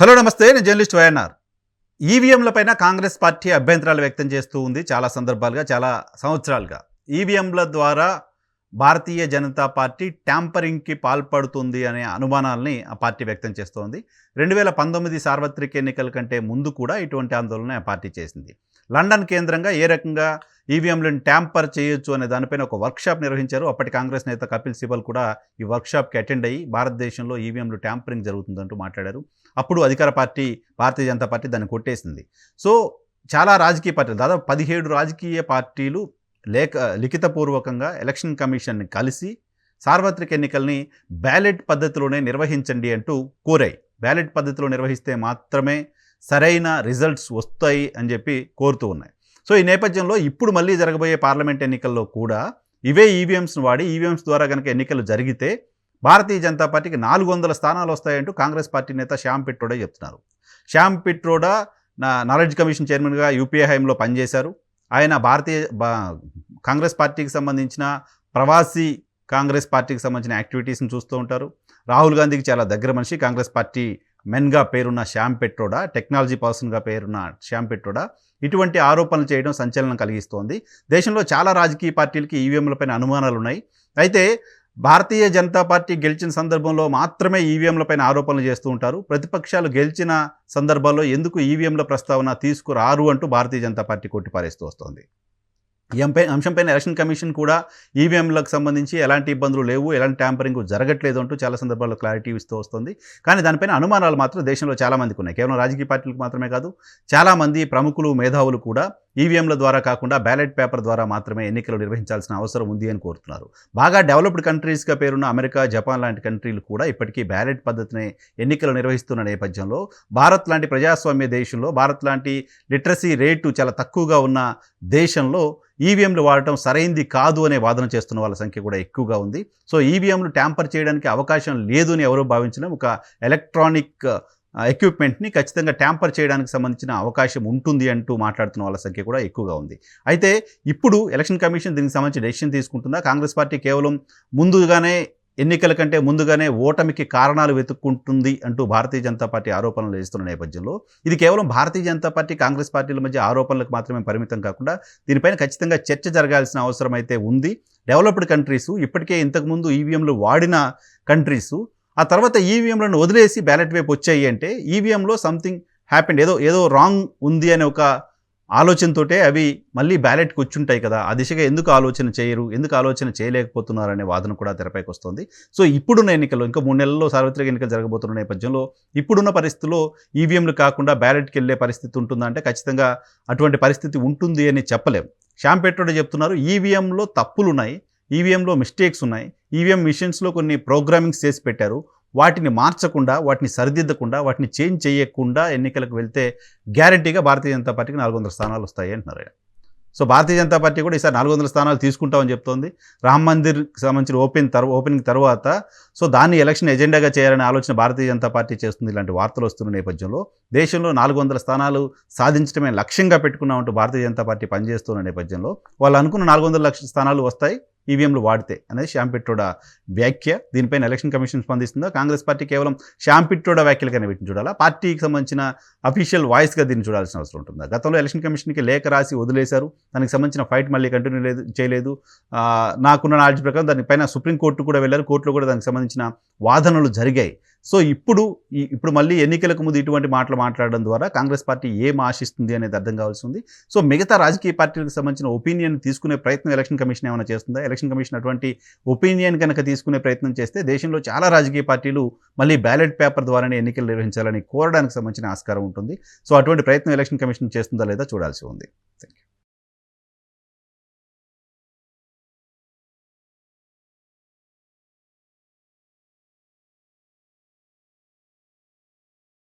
Hello నమస్తే. నేను journalist YNR. ఈవీఎంలపైన కాంగ్రెస్ పార్టీ అభ్యంతరాలు వ్యక్తం చేస్తూ ఉంది చాలా సందర్భాలుగా చాలా సంవత్సరాలుగా. ఈవీఎంల ద్వారా భారతీయ జనతా పార్టీ ట్యాంపరింగ్కి పాల్పడుతుంది అనే అనుమానాల్ని ఆ పార్టీ వ్యక్తం చేస్తోంది. రెండు వేల పంతొమ్మిది సార్వత్రిక ఎన్నికల కంటే ముందు కూడా ఇటువంటి ఆందోళన ఆ పార్టీ చేసింది. లండన్ కేంద్రంగా ఏ రకంగా ఈవీఎంలను ట్యాంపర్ చేయొచ్చు అనే దానిపైన ఒక వర్క్షాప్ నిర్వహించారు. అప్పటి కాంగ్రెస్ నేత కపిల్ సిబల్ కూడా ఈ వర్క్షాప్కి అటెండ్ అయ్యి భారతదేశంలో ఈవీఎంలు ట్యాంపరింగ్ జరుగుతుందంటూ మాట్లాడారు. అప్పుడు అధికార పార్టీ భారతీయ జనతా పార్టీ దాన్ని కొట్టేసింది. సో చాలా రాజకీయ పార్టీలు దాదాపు పదిహేడు రాజకీయ పార్టీలు లేఖ లిఖితపూర్వకంగా ఎలక్షన్ కమిషన్ని కలిసి సార్వత్రిక ఎన్నికల్ని బ్యాలెట్ పద్ధతిలోనే నిర్వహించండి అంటూ కోరాయి. బ్యాలెట్ పద్ధతిలో నిర్వహిస్తే మాత్రమే సరైన రిజల్ట్స్ వస్తాయి అని చెప్పి కోరుతూ ఉన్నాయి. సో ఈ నేపథ్యంలో ఇప్పుడు మళ్ళీ జరగబోయే పార్లమెంట్ ఎన్నికల్లో కూడా ఇవే ఈవీఎంస్ను వాడి ఈవీఎంస్ ద్వారా కనుక ఎన్నికలు జరిగితే భారతీయ జనతా పార్టీకి నాలుగు వందల స్థానాలు వస్తాయంటూ కాంగ్రెస్ పార్టీ నేత శ్యామ్ పిట్రోడే చెప్తున్నారు. శ్యామ్ పిట్రోడా నా నాలెడ్జ్ కమిషన్ చైర్మన్గా యూపీఏ హైంలో పనిచేశారు. ఆయన భారతీయ బా- కాంగ్రెస్ పార్టీకి సంబంధించిన ప్రవాసీ కాంగ్రెస్ పార్టీకి సంబంధించిన యాక్టివిటీస్ని చూస్తూ ఉంటారు. రాహుల్ గాంధీకి చాలా దగ్గర మనిషి కాంగ్రెస్ పార్టీ మెన్గా పేరున్న శ్యామ్ పెట్రోడా టెక్నాలజీ పర్సన్గా పేరున్న శ్యామ్ పెట్రోడా ఇటువంటి ఆరోపణలు చేయడం సంచలనం కలిగిస్తోంది. దేశంలో చాలా రాజకీయ పార్టీలకి ఈవీఎంలపైన అనుమానాలు ఉన్నాయి అయితే భారతీయ జనతా పార్టీ గెలిచిన సందర్భంలో మాత్రమే ఈవీఎంలపైన ఆరోపణలు చేస్తూ ఉంటారు. ప్రతిపక్షాలు గెలిచిన సందర్భాల్లో ఎందుకు ఈవీఎంల ప్రస్తావన తీసుకురారు అంటూ భారతీయ జనతా పార్టీ కొట్టిపారేస్తూ వస్తోంది. ఈ అంపై అంశంపైన ఎలక్షన్ కమిషన్ కూడా ఈవీఎంలకు సంబంధించి ఎలాంటి ఇబ్బందులు లేవు ఎలాంటి ట్యాంపరింగ్ జరగట్లేదు అంటూ చాలా సందర్భాల్లో క్లారిటీ ఇస్తూ వస్తుంది. కానీ దానిపైన అనుమానాలు మాత్రం దేశంలో చాలామందికి ఉన్నాయి. కేవలం రాజకీయ పార్టీలకు మాత్రమే కాదు చాలామంది ప్రముఖులు మేధావులు కూడా ఈవీఎంల ద్వారా కాకుండా బ్యాలెట్ పేపర్ ద్వారా మాత్రమే ఎన్నికలు నిర్వహించాల్సిన అవసరం ఉంది అని కోరుతున్నారు. బాగా డెవలప్డ్ కంట్రీస్గా పేరున్న అమెరికా జపాన్ లాంటి కంట్రీలు కూడా ఇప్పటికీ బ్యాలెట్ పద్ధతిని ఎన్నికలు నిర్వహిస్తున్న నేపథ్యంలో భారత్ లాంటి ప్రజాస్వామ్య దేశంలో భారత్ లాంటి లిటరసీ రేటు చాలా తక్కువగా ఉన్న దేశంలో ఈవీఎంలు వాడటం సరైంది కాదు అనే వాదన చేస్తున్న వాళ్ళ సంఖ్య కూడా ఎక్కువగా ఉంది. సో ఈవీఎంలు ట్యాంపర్ చేయడానికి అవకాశం లేదు అని ఎవరో భావించిన ఒక ఎలక్ట్రానిక్ ఎక్విప్మెంట్ని ఖచ్చితంగా ట్యాంపర్ చేయడానికి సంబంధించిన అవకాశం ఉంటుంది అంటూ మాట్లాడుతున్న వాళ్ళ సంఖ్య కూడా ఎక్కువగా ఉంది. అయితే ఇప్పుడు ఎలక్షన్ కమిషన్ దీనికి సంబంధించి డెసిషన్ తీసుకుంటుందా? కాంగ్రెస్ పార్టీ కేవలం ముందుగానే ఎన్నికల కంటే ముందుగానే ఓటమికి కారణాలు వెతుక్కుంటుంది అంటూ భారతీయ జనతా పార్టీ ఆరోపణలు చేస్తున్న నేపథ్యంలో ఇది కేవలం భారతీయ జనతా పార్టీ కాంగ్రెస్ పార్టీల మధ్య ఆరోపణలకు మాత్రమే పరిమితం కాకుండా దీనిపైన ఖచ్చితంగా చర్చ జరగాల్సిన అవసరం అయితే ఉంది. డెవలప్డ్ కంట్రీస్ ఇప్పటికే ఇంతకుముందు ఈవీఎంలు వాడిన కంట్రీసు ఆ తర్వాత ఈవీఎంలను వదిలేసి బ్యాలెట్ వైపు వచ్చాయి అంటే ఈవీఎంలో సంథింగ్ హ్యాపెండ్ ఏదో ఏదో రాంగ్ ఉంది అనే ఒక ఆలోచనతోటే అవి మళ్ళీ బ్యాలెట్కి వచ్చుంటాయి కదా. ఆ దిశగా ఎందుకు ఆలోచన చేయరు ఎందుకు ఆలోచన చేయలేకపోతున్నారు అనే వాదన కూడా తెరపైకి వస్తుంది. సో ఇప్పుడున్న ఎన్నికలు ఇంకా మూడు నెలల్లో సార్వత్రిక ఎన్నికలు జరగబోతున్న నేపథ్యంలో ఇప్పుడున్న పరిస్థితుల్లో ఈవీఎంలు కాకుండా బ్యాలెట్కి వెళ్ళే పరిస్థితి ఉంటుందంటే ఖచ్చితంగా అటువంటి పరిస్థితి ఉంటుంది అని చెప్పలేం. శ్యామ్ పెట్రోడే చెప్తున్నారు ఈవీఎంలో తప్పులు ఉన్నాయి ఈవీఎంలో మిస్టేక్స్ ఉన్నాయి. ఈవీఎం మిషన్స్లో కొన్ని ప్రోగ్రామింగ్స్ చేసి పెట్టారు. వాటిని మార్చకుండా వాటిని సరిదిద్దకుండా వాటిని చేంజ్ చేయకుండా ఎన్నికలకు వెళ్తే గ్యారంటీగా భారతీయ జనతా పార్టీకి నాలుగు వందల స్థానాలు వస్తాయి అంటున్నారు ఆయన. సో భారతీయ జనతా పార్టీ కూడా ఈసారి నాలుగు వందల స్థానాలు తీసుకుంటామని చెప్తోంది. రామ్ మందిర్కి సంబంధించిన ఓపెన్ తర్వా ఓపెనింగ్ తర్వాత సో దాన్ని ఎలక్షన్ ఎజెండాగా చేయాలనే ఆలోచన భారతీయ జనతా పార్టీ చేస్తుంది ఇలాంటి వార్తలు వస్తున్న నేపథ్యంలో. దేశంలో నాలుగు వందల స్థానాలు సాధించడమే లక్ష్యంగా పెట్టుకున్నామంటూ భారతీయ జనతా పార్టీ పనిచేస్తున్న నేపథ్యంలో. వాళ్ళు అనుకున్న నాలుగు వందల లక్ష స్థానాలు వస్తాయి. ఈవీఎంలు వాడితే అనేది శ్యామ్ వ్యాఖ్య. దీనిపైన ఎలక్షన్ కమిషన్ స్పందిస్తుందా? కాంగ్రెస్ పార్టీ కేవలం శ్యామ్ వ్యాఖ్యలు కానీ వీటిని చూడాలా? పార్టీకి సంబంధించిన అఫీషియల్ వాయిస్గా దీన్ని చూడాల్సిన అవసరం ఉంటుందా? గతంలో ఎలక్షన్ కమిషన్కి లేఖ రాసి వదిలేశారు. దానికి సంబంధించిన ఫైట్ మళ్ళీ కంటిన్యూ లేదు చేయలేదు. నాకున్న నాలెడ్జ్ ప్రకారం దానిపైన సుప్రీంకోర్టు కూడా వెళ్ళారు. కోర్టులో కూడా దానికి సంబంధించిన వాదనలు జరిగాయి. సో ఇప్పుడు ఇప్పుడు మళ్ళీ ఎన్నికలకు ముందు ఇటువంటి మాటలు మాట్లాడడం ద్వారా కాంగ్రెస్ పార్టీ ఏం ఆశిస్తుంది అనేది అర్థం కావాల్సి ఉంది. సో మిగతా రాజకీయ పార్టీలకు సంబంధించిన ఒపీనియన్ తీసుకునే ప్రయత్నం ఎలక్షన్ కమిషన్ ఏమైనా చేస్తుందా? ఎలక్షన్ కమిషన్ అటువంటి ఒపీనియన్ కనుక తీసుకునే ప్రయత్నం చేస్తే దేశంలో చాలా రాజకీయ పార్టీలు మళ్ళీ బ్యాలెట్ పేపర్ ద్వారానే ఎన్నికలు నిర్వహించాలని కోరడానికి సంబంధించిన ఆస్కారం ఉంటుంది. సో అటువంటి ప్రయత్నం ఎలక్షన్ కమిషన్ చేస్తుందా లేదా చూడాల్సి ఉంది. Thank you